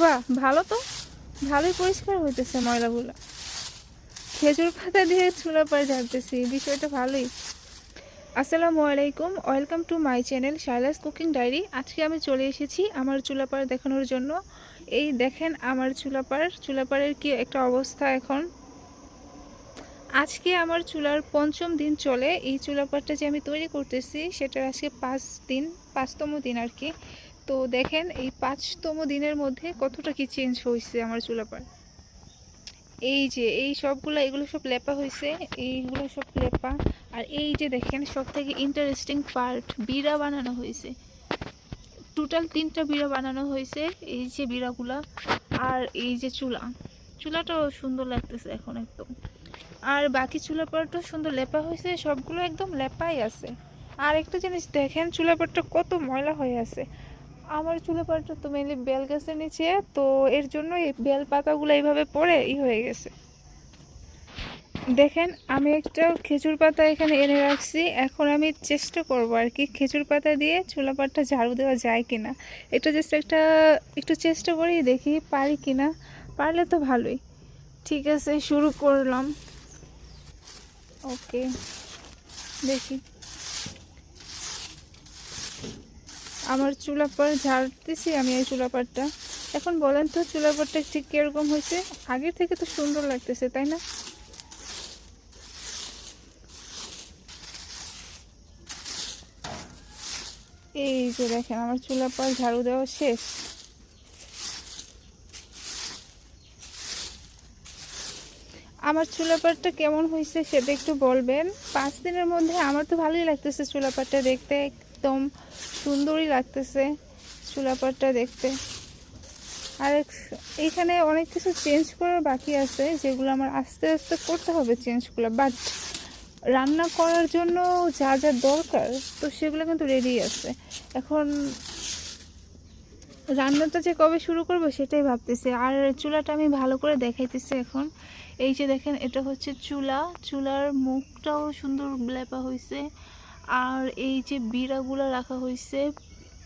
বাহ, ভালো তো। ভালোই পরিষ্কার হইতেছে ময়লাগুলো। খেজুর পাতা দিয়ে চুলা পাড় ঝাড়তেছি বিষয়টা ভালোই। আসসালামু আলাইকুম, welcome to my channel Shaila's cooking diary. আজকে আমি চলে এসেছি আমার চুলাপাড় দেখানোর জন্য। এই দেখেন আমার চুলাপাড় চুলাপাড়ের কি একটা অবস্থা এখন? আজকে আমার চুলার পঞ্চম দিন চলে। এই চুলাপাড়টা যে আমি তৈরি করতেছি, সেটার আজকে পাঁচ দিন, পাঁচতম দিন আর কি। তো দেখেন, এই পাঁচতম দিনের মধ্যে কতটা কি চেঞ্জ হয়েছে আমার চুলাপাড়। এই যে, এই সবগুলো, এগুলো সব লেপা হয়েছে, এইগুলো সব লেপা। আর এই যে দেখেন সব থেকে ইন্টারেস্টিং পার্ট বিড়া বানানো হয়েছে। টোটাল তিনটা বিড়া বানানো হয়েছে, এই যে বিড়াগুলা আর এই যে চুলা। চুলাটাও সুন্দর লাগতেছে এখন একদম। আর বাকি চুলাপাড়টাও সুন্দর লেপা হয়েছে, সবগুলো একদম লেপাই আছে। আর একটা জিনিস দেখেন, চুলাপাড়টা কত ময়লা হয়ে আছে। আমার চুলে চুলাপাড়টা তো মেনলি বেল গাছের নিচে, তো এর জন্য এই বেল পাতাগুলো এইভাবে পড়ে, ই হয়ে গেছে। দেখেন, আমি একটা খেজুর পাতা এখানে এনে রাখছি। এখন আমি চেষ্টা করব আর কি, খেজুর পাতা দিয়ে চুলা চুলাপাটটা ঝাড়ু দেওয়া যায় কিনা। এটা জাস্ট একটা, একটু চেষ্টা করি দেখি পারি কিনা। পারলে তো ভালোই। ঠিক আছে, শুরু করলাম। ওকে, দেখি। আমার চুলাপাড় ঝাড়তেছি আমি এই চুলাপাড়টা। এখন বলেন তো চুলাপাড়টা ঠিক কীরকম হয়েছে? আগের থেকে তো সুন্দর লাগতেছে, তাই না? এই যে দেখেন, আমার চুলা পাল ঝাড়ু দেওয়া শেষ। আমার চুলাপাটটা কেমন হয়েছে সেটা একটু বলবেন। পাঁচ দিনের মধ্যে আমার তো ভালোই লাগতেছে চুলাপাটটা দেখতে। একদম সুন্দরই লাগতেছে চুলাপাটটা দেখতে। আর এইখানে অনেক কিছু চেঞ্জ করার বাকি আছে, যেগুলো আমার আস্তে আস্তে করতে হবে চেঞ্জগুলো বাট রান্না করার জন্য যা যা দরকার, তো সেগুলো কিন্তু রেডি আছে। এখন রান্নাটা যে কবে শুরু করব সেটাই ভাবতেছি। আর চুলাটা আমি ভালো করে দেখাইতেছি এখন। এই যে দেখেন, এটা হচ্ছে চুলা। চুলার মুখটাও সুন্দর লেপা হয়েছে আর এই যে বিড়াগুলো রাখা হয়েছে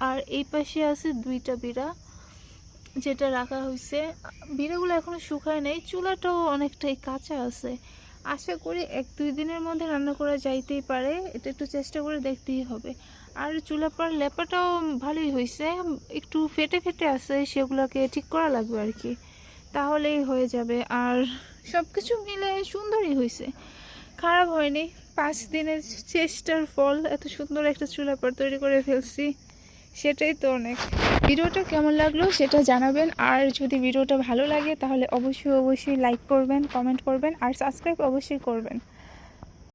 আর এই পাশে আছে দুইটা বিড়া যেটা রাখা হয়েছে বিড়াগুলো এখনও শুকায় নেই, চুলাটাও অনেকটাই কাঁচা আছে। আশা করি এক দুই দিনের মধ্যে রান্না করা যাইতেই পারে, এটা একটু চেষ্টা করে দেখতেই হবে। আর চুলা চুলাপার লেপাটাও ভালোই হয়েছে একটু ফেটে ফেটে আছে, সেগুলোকে ঠিক করা লাগবে আর কি। তাহলেই হয়ে যাবে, আর সব কিছু মিলে সুন্দরই হয়েছে খারাপ হয়নি। পাঁচ দিনের চেষ্টার ফল, এত সুন্দর একটা চুলাপার তৈরি করে ফেলছি, সেটাই তো অনেক। ভিডিওটা কেমন লাগল সেটা জানাবেন, আর যদি ভিডিওটা ভালো লাগে তাহলে অবশ্যই অবশ্যই লাইক করবেন কমেন্ট করবেন, আর সাবস্ক্রাইব অবশ্যই করবেন।